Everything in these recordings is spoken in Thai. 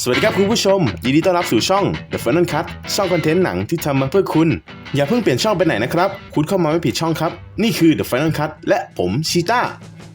สวัสดีครับคุณผู้ชม ยินดีต้อนรับสู่ช่อง The Final Cut ช่องคอนเทนต์หนังที่ทำมาเพื่อคุณ อย่าเพิ่งเปลี่ยนช่องไปไหนนะครับ คุณเข้ามาไม่ผิดช่องครับ นี่คือ The Final Cut และผมชีต้า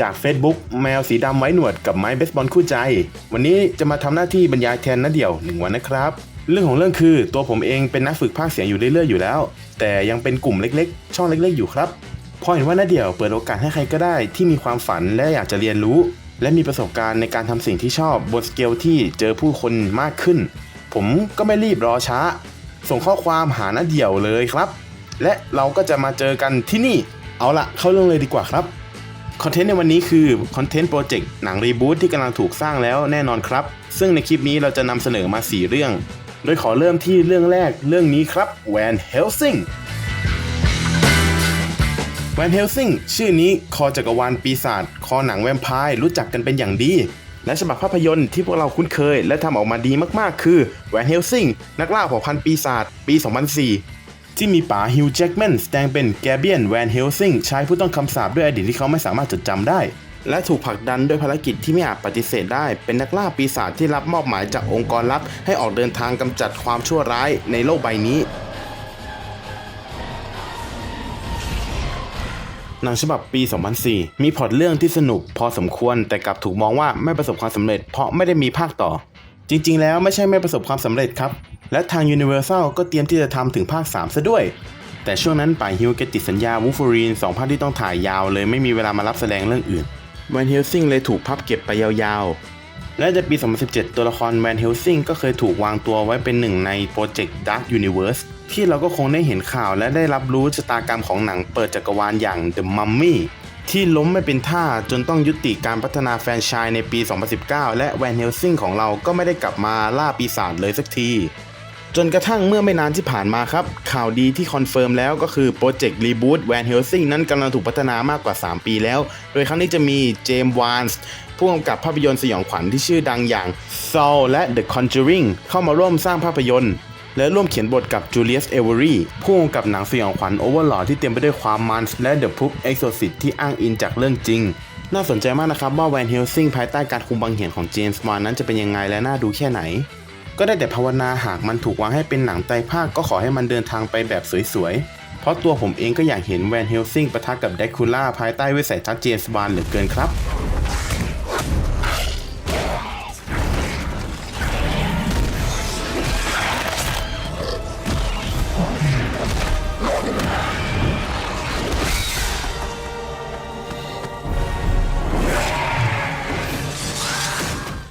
จาก Facebook แมวสีดำไว้หนวดกับไม้เบสบอลคู่ใจ วันนี้จะมาทำหน้าที่บรรยายแทนน้าเดี่ยวหนึ่งวันนะครับ เรื่องของเรื่องคือตัวผมเองเป็นนักฝึกภาคเสียงอยู่เรื่อยๆอยู่แล้ว แต่ยังเป็นกลุ่มเล็กๆ ช่องเล็ก ๆ อยู่ครับพอเห็นว่าน้าเดี่ยวเปิดโอกาสให้ใครก็ได้ที่มีความฝันและอยากจะเรียนรู้ และมีประสบการณ์ในการทำสิ่งที่ชอบบนสเกลที่เจอผู้คนมากขึ้น ผมก็ไม่รีบรอช้า ส่งข้อความหาน้าเดี่ยวเลยครับ และเราก็จะมาเจอกันที่นี่ เอาละเข้าเรื่องเลยดีกว่าครับคอนเทนต์ในวันนี้คือคอนเทนต์โปรเจกต์หนังรีบูตที่กำลังถูกสร้างแล้วแน่นอนครับ ซึ่งในคลิปนี้เราจะนำเสนอมา 4 เรื่อง โดยขอเริ่มที่เรื่องแรกเรื่องนี้ครับแวนเฮลซิง นเฮลซิงชื่อนี้คอจักรวาลปีศาจคอหนังแวมไพร์รู้จักกันเป็นอย่างดี และฉบับภาพยนตร์ที่พวกเราคุ้นเคย และทำออกมาดีมากๆ คือแวนเฮลซิงนักล่าเผ่าพันธุ์ปีศาจปี 2004 ที่มีป๋าฮิวจ์แจ็กแมนแสดงเป็นแกเบียนแวนเฮลซิงใชายผู้ต้องคำสาปด้วยอดีตที่เขาไม่สามารถจดจำได้ และถูกผลักดันด้วยภารกิจที่ไม่อาจปฏิเสธได้ เป็นนักล่าปีศาจที่รับมอบหมายจากองค์กรลับให้ออกเดินทางกำจัดความชั่วร้ายในโลกใบนี้ หนังฉบับปี 2004 มีพล็อตเรื่องที่สนุกพอสมควรแต่กลับถูกมองว่าไม่ประสบความสำเร็จเพราะไม่ได้มีภาคต่อ จริงๆ แล้วไม่ใช่ไม่ประสบความสำเร็จครับ และทาง Universal ก็เตรียมที่จะทำถึงภาค 3 ซะด้วย แต่ช่วงนั้นป่ายฮิวแกติดสัญญาวูฟ r รีนสองภาคที่ต้องถ่ายยาวเลยไม่มีเวลามารับแสดงเรื่องอื่นแวนเฮลซิงเลยถูกพับเก็บไปยาวๆ และในปี 2017 ตัวละครแวนเฮลซิงก็เคยถูกวางตัวไว้เป็นหนึ่งในโปรเจกต์ Dark Universe ที่เราก็คงได้เห็นข่าวและได้รับรู้ชะตากรรมของหนังเปิดจักรวาลอย่าง The Mummy ที่ล้มไม่เป็นท่าจนต้องยุติการพัฒนาแฟรนไชส์ในปี 2019 และแวนเฮลซิงของเราก็ไม่ได้กลับมาล่าปีศาจเลยสักที จนกระทั่งเมื่อไม่นานที่ผ่านมาครับ ข่าวดีที่คอนเฟิร์มแล้วก็คือโปรเจกต์รีบูตแวนเฮลซิงนั้นกำลังถูกพัฒนามากกว่า 3 ปีแล้ว โดยครั้งนี้จะมีเจมส์วานส์ผู้กำกับภาพยนตร์สยองขวัญที่ชื่อดังอย่าง Saw และ The Conjuring เข้ามาร่วมสร้างภาพยนตร์ และร่วมเขียนบทกับจูเลียส เอเวอรี่ผู้กำกับหนังสยองขวัญโอเวอร์ลอที่เต็มไปด้วยความมันและ The Poop Exorcist ที่อ้างอิงจากเรื่องจริง น่าสนใจมากนะครับว่าแวนเฮลซิงภายใต้การคุมบังเหียนของเจมส์วานนั้นจะเป็นยังไงและน่าดูแค่ไหน ก็ได้แต่ภาวนาหากมันถูกวางให้เป็นหนังไตภาคก็ขอให้มันเดินทางไปแบบสวยๆ เพราะตัวผมเองก็อยากเห็นแวนเฮลซิงปะทะกับแดคูล่าภายใต้วิสัยทัศน์เจมส์วานเหลือเกินครับ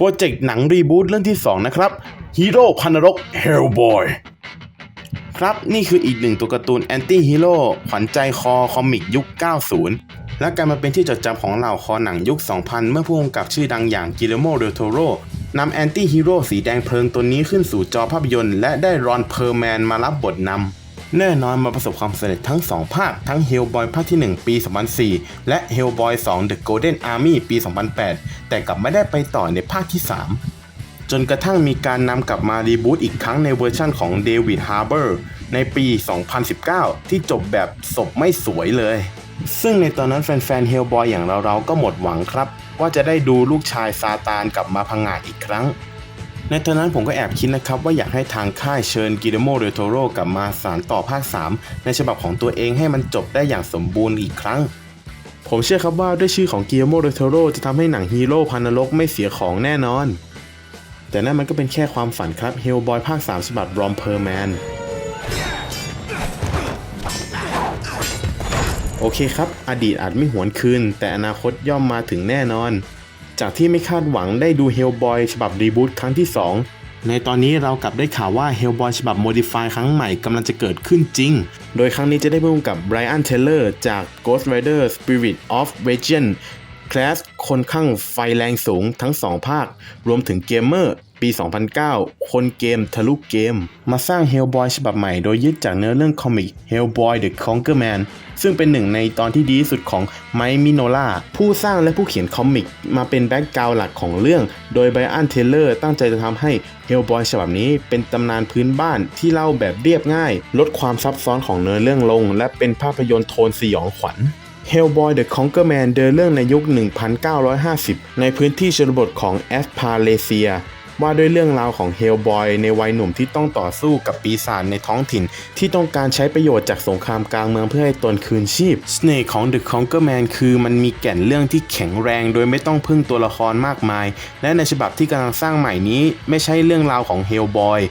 โปรเจกต์หนังรีบูตเรื่องที่ 2 นะครับฮีโร่พันนรก Hellboy ครับนี่คืออีกหนึ่งตัวการ์ตูนแอนตี้ฮีโร่ขวัญใจคอคอมิกยุค 90 และการมาเป็นที่จดจำของเหล่าคอหนังยุค 2000 เมื่อผู้กำกับชื่อดังอย่างกิเลโมเดลโทโรนำแอนตี้ฮีโร่สีแดงเพลิงตัวนี้ขึ้นสู่จอภาพยนตร์และได้รอนเพอร์แมนมารับบทนำ แน่นอนมาประสบความสำเร็จทั้ง 2 ภาค ทั้ง Hellboy ภาคที่ 1 ปี 2004 และ Hellboy 2 The Golden Army ปี 2008 แต่กลับไม่ได้ไปต่อในภาคที่ 3 จนกระทั่งมีการนำกลับมารีบูตอีกครั้งในเวอร์ชั่นของเดวิดฮาร์เบอร์ในปี 2019 ที่จบแบบศพไม่สวยเลย ซึ่งในตอนนั้นแฟนๆ Hellboy อย่างเราๆ ก็หมดหวังครับ ว่าจะได้ดูลูกชายซาตานกลับมาพังงาดอีกครั้ง ในตอนนั้นผมก็แอบคิดนะครับว่าอยากให้ทางค่ายเชิญกิเดโมเดโทโรกลับมาสารต่อภาค 3 ในฉบับของตัวเองให้มันจบได้อย่างสมบูรณ์อีกครั้ง ผมเชื่อครับว่าด้วยชื่อของกิเดโมเดโทโรจะทำให้หนังฮีโร่พันนรกไม่เสียของแน่นอน แต่นั่นมันก็เป็นแค่ความฝันครับเฮลบอยภาค 3 ฉบับรอมเพอร์แมนโอเคครับ อดีตอาจไม่หวนคืน แต่อนาคตย่อมมาถึงแน่นอน จากที่ไม่คาดหวังได้ดู Hellboy ฉบับรีบูตครั้งที่ 2 ในตอนนี้เรากลับได้ข่าวว่า Hellboy ฉบับ Modify ครั้งใหม่กำลังจะเกิดขึ้นจริง โดยครั้งนี้จะได้ร่วมกับ Brian Taylor จาก Ghost Rider Spirit of Vengeance คลาสคนข้างไฟแรงสูงทั้ง 2 ภาค รวมถึงเกมเมอร์ ปี 2009 คนเกมทะลุเกม มาสร้าง Hellboy ฉบับใหม่โดยยึดจากเนื้อเรื่องคอมิก Hellboy the Conquerman ซึ่งเป็นหนึ่งในตอนที่ดีที่สุดของไมค์มิโนล่าผู้สร้างและผู้เขียนคอมิก มาเป็นแบ็กกราวด์หลักของเรื่อง โดยไบรอันเทเลอร์ตั้งใจจะทำให้ Hellboy ฉบับนี้เป็นตำนานพื้นบ้านที่เล่าแบบเรียบง่าย ลดความซับซ้อนของเนื้อเรื่องลง และเป็นภาพยนตร์โทนสยองขวัญ Hellboy the Conquerman เดินเรื่องในยุค 1950 ในพื้นที่ชนบทของแอสพาเลเซีย ว่าด้วยเรื่องราวของเฮลบอยในวัยหนุ่มที่ต้องต่อสู้กับปีศาจในท้องถิ่น ที่ต้องการใช้ประโยชน์จากสงครามกลางเมืองเพื่อให้ตนคืนชีพเน่ห์ของ The Conquer Man คือมันมีแก่นเรื่องที่แข็งแรง โดยไม่ต้องพึ่งตัวละครมากมาย และในฉบับที่กำลังสร้างใหม่นี้ ไม่ใช่เรื่องราวของเฮลบอย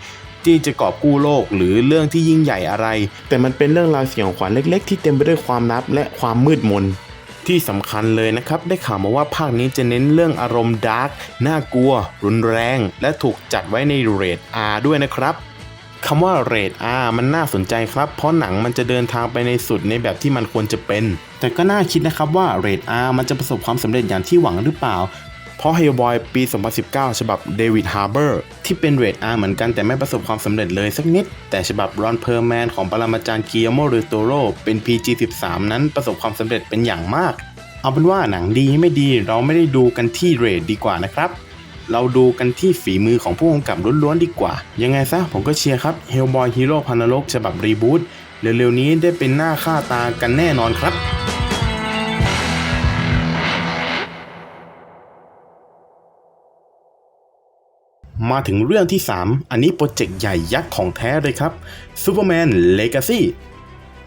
ที่จะกอบกู้โลกหรือเรื่องที่ยิ่งใหญ่อะไร แต่มันเป็นเรื่องราวสยองขวัญเล็ก ๆ ที่เต็มไปด้วยความลับและความมืดมน ที่สำคัญเลยนะครับ ได้ข่าวมาว่าภาคนี้จะเน้นเรื่องอารมณ์ดาร์กน่ากลัว รุนแรง และถูกจัดไว้ในเรท R ด้วยนะครับคำว่าเรท R มันน่าสนใจครับ เพราะหนังมันจะเดินทางไปในสุดในแบบที่มันควรจะเป็น แต่ก็น่าคิดนะครับว่าเรท R มันจะประสบความสำเร็จอย่างที่หวังหรือเปล่า เพราะ Hellboy ปี 2019 ฉบับ David Harbour ที่เป็นเรท R เหมือนกันแต่ไม่ประสบความสำเร็จเลยสักนิด แต่ฉบับ Ron Perlman ของปรมาจารย์ Guillermo del Toro เป็น PG-13 นั้นประสบความสำเร็จเป็นอย่างมาก เอาเป็นว่าหนังดีไม่ดีเราไม่ได้ดูกันที่เรทดีกว่านะครับเราดูกันที่ฝีมือของผู้กำกับล้วนๆดีกว่า ยังไงซะผมก็เชียร์ครับ Hellboy Hero พันนรกฉบับรีบูตเร็วๆนี้ได้เป็นหน้าค่าตากันแน่นอนครับ มาถึงเรื่องที่ 3 อันนี้โปรเจกต์ใหญ่ยักษ์ของแท้เลยครับ Superman Legacy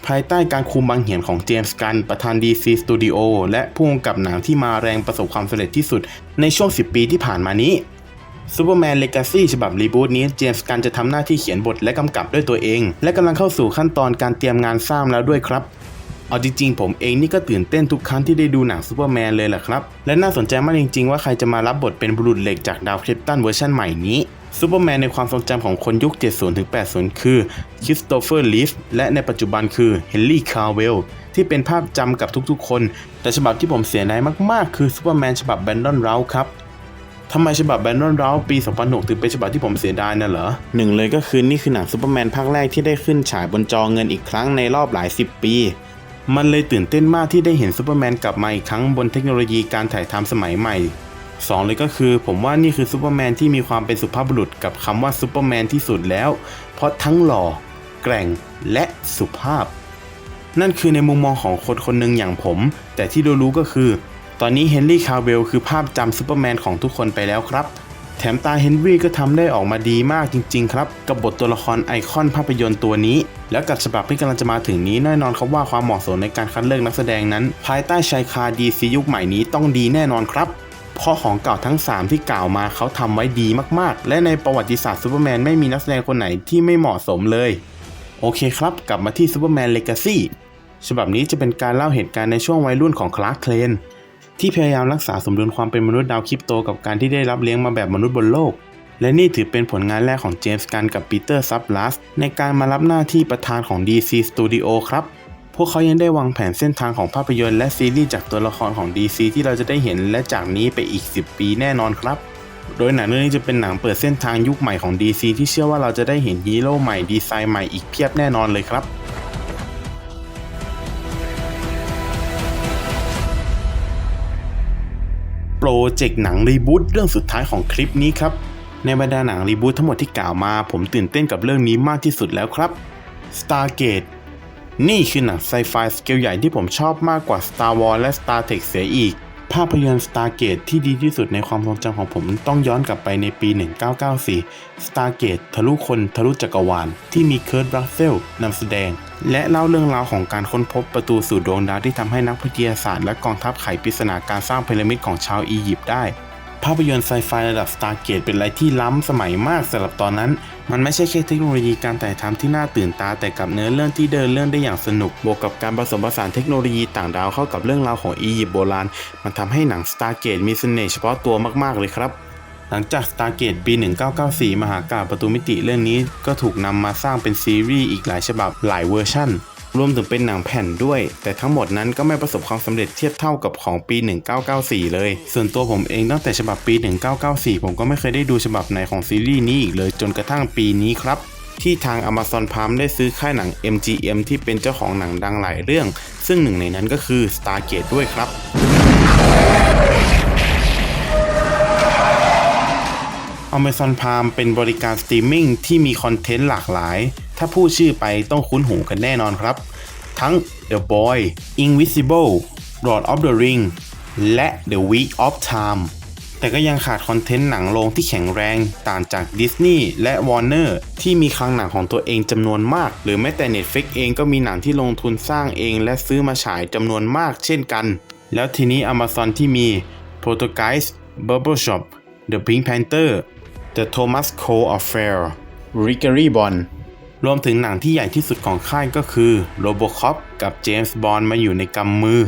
ภายใต้การคุมบางเหียนของเจมส์กันประธาน DC Studio และผู้กำกับหนังที่มาแรงประสบความสำเร็จที่สุดในช่วง 10 ปีที่ผ่านมานี้ Superman Legacy ฉบับรีบูตนี้เจมส์กันจะทำหน้าที่เขียนบทและกำกับด้วยตัวเอง และกำลังเข้าสู่ขั้นตอนการเตรียมงานสร้างแล้วด้วยครับ เอาจริงๆ ผมเองนี่ก็ตื่นเต้นทุกครั้งที่ได้ดูหนังซูเปอร์แมนเลยแหละครับ และน่าสนใจมากจริงๆ ว่าใครจะมารับบทเป็นบุรุษเหล็กจากดาวคริปตันเวอร์ชันใหม่นี้ซูเปอร์แมนในความทรงจำของคนยุค 70ถึง80 คือคริสโตเฟอร์ลีฟและในปัจจุบันคือเฮนรี่คาร์เวลที่เป็นภาพจำกับทุกๆ คน แต่ฉบับที่ผมเสียดายมากๆ คือซูเปอร์แมนฉบับแบนดอนเราครับทำไมฉบับแบนดอนเราปี 2006 ถึงเป็นฉบับที่ผมเสียดายน่ะเหรอหนึ่งเลยก็คือนี่คือหนังซูเปอร์แมนภาคแรกที่ได้ขึ้นฉายบนจอเงินอีกครั้งในรอบหลายสิบปี มันเลยตื่นเต้นมากที่ได้เห็นซูเปอร์แมนกลับมาอีกครั้งบนเทคโนโลยีการถ่ายทำสมัยใหม่ 2 เลยก็คือผมว่านี่คือซูเปอร์แมนที่มีความเป็นสุภาพบุรุษกับคำว่าซูเปอร์แมนที่สุดแล้ว เพราะทั้งหล่อ แกร่งและสุภาพ นั่นคือในมุมมองของคนคนหนึ่งอย่างผม แต่ที่รู้ๆก็คือ ตอนนี้เฮนรี่คาร์เวลคือภาพจำซูเปอร์แมนของทุกคนไปแล้วครับ แถมตาเฮนรี่ก็ทำได้ออกมาดีมากจริง ๆ ครับ กับบทตัวละครไอคอนภาพยนตร์ตัวนี้ แล้วกับฉบับที่กำลังจะมาถึงนี้แน่นอนครับว่าความเหมาะสมในการคัดเลือกนักแสดงนั้น ภายใต้ชายคาดีซียุคใหม่นี้ต้องดีแน่นอนครับเพราะของเก่าทั้ง 3 ที่กล่าวมาเขาทำไว้ดีมากๆ และในประวัติศาสตร์ซูเปอร์แมนไม่มีนักแสดงคนไหนที่ไม่เหมาะสมเลย โอเคครับ กลับมาที่ซูเปอร์แมนเลกาซีฉบับนี้จะเป็นการเล่าเหตุการณ์ในช่วงวัยรุ่นของคลาร์กเคลน ที่พยายามรักษาสมดุลความเป็นมนุษย์ดาวคริปโตกับการที่ได้รับเลี้ยงมาแบบมนุษย์บนโลก และนี่ถือเป็นผลงานแรกของเจมส์กันกับปีเตอร์ซับลัสในการมารับหน้าที่ประธานของ DC Studio ครับพวกเขายังได้วางแผนเส้นทางของภาพยนตร์และซีรีส์จากตัวละครของ DC ที่เราจะได้เห็นและจากนี้ไปอีก 10 ปีแน่นอนครับ โดยหนังเรื่องนี้จะเป็นหนังเปิดเส้นทางยุคใหม่ของ DC ที่เชื่อว่าเราจะได้เห็นฮีโร่ใหม่ดีไซน์ใหม่อีกเพียบแน่นอนเลยครับ โปรเจกต์หนังรีบูตเรื่องสุดท้ายของคลิปนี้ครับ ในบรรดาหนังรีบูตทั้งหมดที่กล่าวมา ผมตื่นเต้นกับเรื่องนี้มากที่สุดแล้วครับ Stargate นี่คือหนังไซไฟสเกลใหญ่ที่ผมชอบมากกว่า Star Wars และ Star Trek เสียอีก ภาพยนตร์ Stargate ที่ดีที่สุดในความทรงจำของผมต้องย้อนกลับไปในปี 1994 Stargate ทะลุคนทะลุจักรวาล ที่มีเคิร์ตบรัสเซลนำแสดง และเล่าเรื่องราวของการค้นพบประตูสู่ดวงดาวที่ทำให้นักวิทยาศาสตร์และกองทัพไขปริศนาการสร้างพีระมิดของชาวอียิปต์ได้ ภาพยนตร์ไซไฟระดับ Stargate เป็นอะไรที่ล้ำสมัยมากสำหรับตอนนั้น มันไม่ใช่แค่เทคโนโลยีการถ่ายทำที่น่าตื่นตา แต่กับเนื้อเรื่องที่เดินเรื่องได้อย่างสนุก บวกกับการผสมผสานเทคโนโลยีต่างดาวเข้ากับเรื่องราวของอียิปต์โบราณ มันทำให้หนัง Stargate มีเสน่ห์เฉพาะตัวมากๆเลยครับหลังจาก Stargate ปี 1994 มหากาประตูมิติเรื่องนี้ก็ถูกนำมาสร้างเป็นซีรีส์อีกหลายฉบับหลายเวอร์ชั่น รวมถึงเป็นหนังแผ่นด้วย แต่ทั้งหมดนั้นก็ไม่ประสบความสำเร็จเทียบเท่ากับของปี 1994 เลย ส่วนตัวผมเองตั้งแต่ฉบับปี 1994 ผมก็ไม่เคยได้ดูฉบับไหนของซีรีส์นี้อีกเลยจนกระทั่งปีนี้ครับที่ทาง Amazon Prime ได้ซื้อค่ายหนัง MGM ที่เป็นเจ้าของหนังดังหลายเรื่อง ซึ่งหนึ่งในนั้นก็คือ Stargate ด้วยครับ Amazon Prime เป็นบริการสตรีมมิ่งที่มีคอนเทนต์หลากหลาย ถ้าพูดชื่อไปต้องคุ้นหูกันแน่นอนครับ ทั้ง The Boy Invisible Lord of the Ring และ The Week of Time แต่ก็ยังขาดคอนเทนต์หนังโรงที่แข็งแรงต่างจากดิสนีย์และวอร์เนอร์ที่มีคลังหนังของตัวเองจำนวนมาก หรือแม้แต่ Netflix เองก็มีหนังที่ลงทุนสร้างเองและซื้อมาฉายจำนวนมากเช่นกัน แล้วทีนี้ Amazon ที่มี p r o t o g u i s Bubble Shop The Pink Panther The Thomas Cole Affair r i g g e r y Bond รวมถึงหนังที่ใหญ่ที่สุดของค่ายก็คือ Robocop กับ James Bond มาอยู่ในกำมือ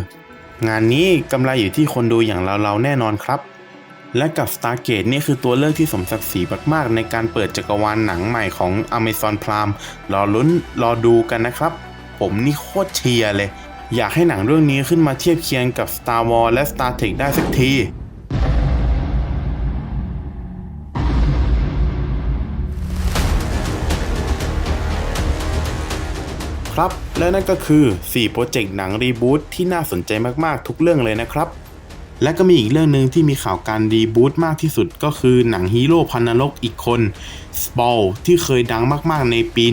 งานนี้กำไรอยู่ที่คนดูอย่างเราๆแน่นอนครับ และกับ Stargate นี่คือตัวเลือกที่สมศักดิ์ศรีมากๆ ในการเปิดจักรวาลหนังใหม่ของ Amazon Prime รอลุ้นรอดูกันนะครับ ผมนี่โคตรเชียร์เลย อยากให้หนังเรื่องนี้ขึ้นมาเทียบเคียงกับ Star Wars และ Star Trek ได้สักที ครับ และนั่นก็คือ 4 โปรเจกต์หนังรีบูตที่น่าสนใจมากๆ ทุกเรื่องเลยนะครับ และก็มีอีกเรื่องหนึ่งที่มีข่าวการรีบูตมากที่สุดก็คือหนังฮีโร่พันนรกอีกคนสปอลที่เคยดังมากๆ ในปี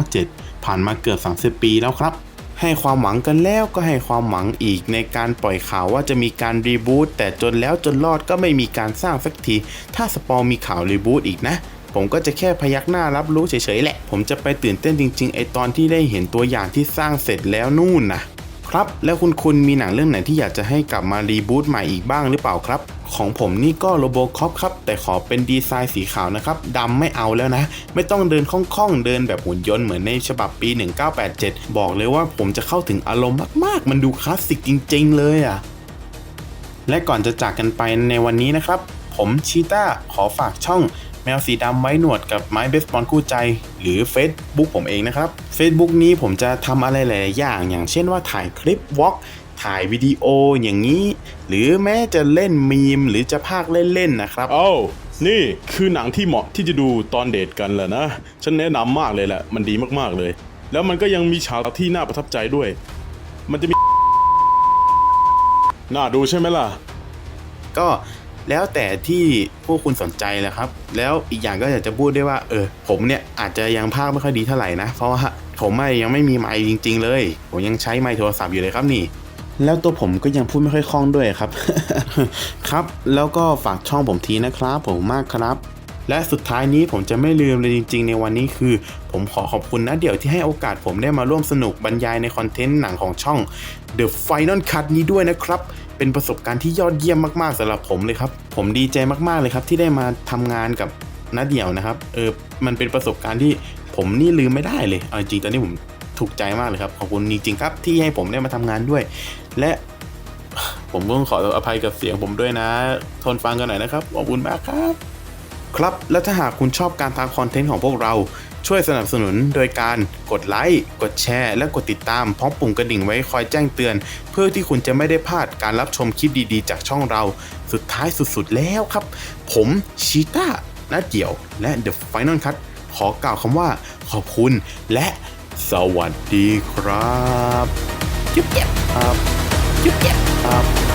1997 ผ่านมาเกือบ 30 ปีแล้วครับ ให้ความหวังกันแล้วก็ให้ความหวังอีกในการปล่อยข่าวว่าจะมีการรีบูตแต่จนแล้วจนรอดก็ไม่มีการสร้างสักทีถ้าสปอลมีข่าวรีบูตอีกนะ ผมก็จะแค่พยักหน้ารับรู้เฉยๆแหละ ผมจะไปตื่นเต้นจริงๆ ไอตอนที่ได้เห็นตัวอย่างที่สร้างเสร็จแล้วนู่นนะครับ แล้วคุณคุณมีหนังเรื่องไหนที่อยากจะให้กลับมารีบูตใหม่อีกบ้างหรือเปล่าครับ ของผมนี่ก็โ o โบคอปครับ แต่ขอเป็นดีไซน์สีขาวนะครับดำไม่เอาแล้วนะ ไม่ต้องเดินคล่องๆ เดินแบบหุ่นยนต์เหมือนในฉบับปี 1987 บอกเลยว่าผมจะเข้าถึงอารมณ์มากๆ มันดูคลาสสิกจริง ๆ เลยอะและก่อนจะจากกันไปในวันนี้นะครับ ผมชีต้าขอฝากช่อง แมวสีดำไว้หนวดกับไม้เบสบอลคู่ใจ หรือ Facebook ผมเองนะครับ Facebook นี้ผมจะทำอะไรหลายๆอย่าง อย่างเช่นว่าถ่ายคลิปวอล์กถ่ายวิดีโออย่างนี้ หรือแม้จะเล่นมีม หรือจะพากเล่นๆนะครับเอ้านี่คือหนังที่เหมาะที่จะดูตอนเดทกันแหละนะ ฉันแนะนำมากเลยแหละ มันดีมากๆเลย แล้วมันก็ยังมีฉากที่น่าประทับใจด้วย มันจะมีน่าดูใช่ไหมล่ะ ก็ แล้วแต่ที่พวกคุณสนใจแหละครับ แล้วอีกอย่างก็อยากจะพูดได้ว่า เออ ผมเนี่ยอาจจะยังพากไม่ค่อยดีเท่าไหร่นะ เพราะว่าผมอะยังไม่มีไมค์จริง ๆ เลย ผมยังใช้ไมค์โทรศัพท์อยู่เลยครับนี่แล้วตัวผมก็ยังพูดไม่ค่อยคล่องด้วยครับ ครับ แล้วก็ฝากช่องผมทีนะครับผมมากครับ และสุดท้ายนี้ผมจะไม่ลืมเลยจริง ๆ ในวันนี้คือ ผมขอขอบคุณนะเดี๋ยวที่ให้โอกาสผมได้มาร่วมสนุกบรรยายในคอนเทนต์หนังของช่อง The Final Cut นี้ด้วยนะครับ เป็นประสบการณ์ที่ยอดเยี่ยมมากๆสำหรับผมเลยครับ ผมดีใจมากๆเลยครับ ที่ได้มาทำงานกับน้าเดี่ยวนะครับ เออ มันเป็นประสบการณ์ที่ผมนี่ลืมไม่ได้เลยเอาจริงๆตอนนี้ผมถูกใจมากเลยครับ ขอบคุณจริงๆครับที่ให้ผมได้มาทำงานด้วย และผมต้องขออภัยกับเสียงผมด้วยนะ ทนฟังกันหน่อยนะครับ ขอบคุณมากครับ ครับ และถ้าหากคุณชอบการทำคอนเทนต์ของพวกเรา ช่วยสนับสนุนโดยการกดไลค์กดแชร์ และกดติดตามพร้อมปุ่มกระดิ่งไว้คอยแจ้งเตือน เพื่อที่คุณจะไม่ได้พลาดการรับชมคลิปดีๆ จากช่องเราสุดท้ายสุดๆแล้วครับ ผมชีต้านาเดี่ยว และ The Final Cut ขอกล่าวคำว่าขอบคุณและสวัสดีครับ จุ๊บเจ็บครับจุ๊บเจ็บครับ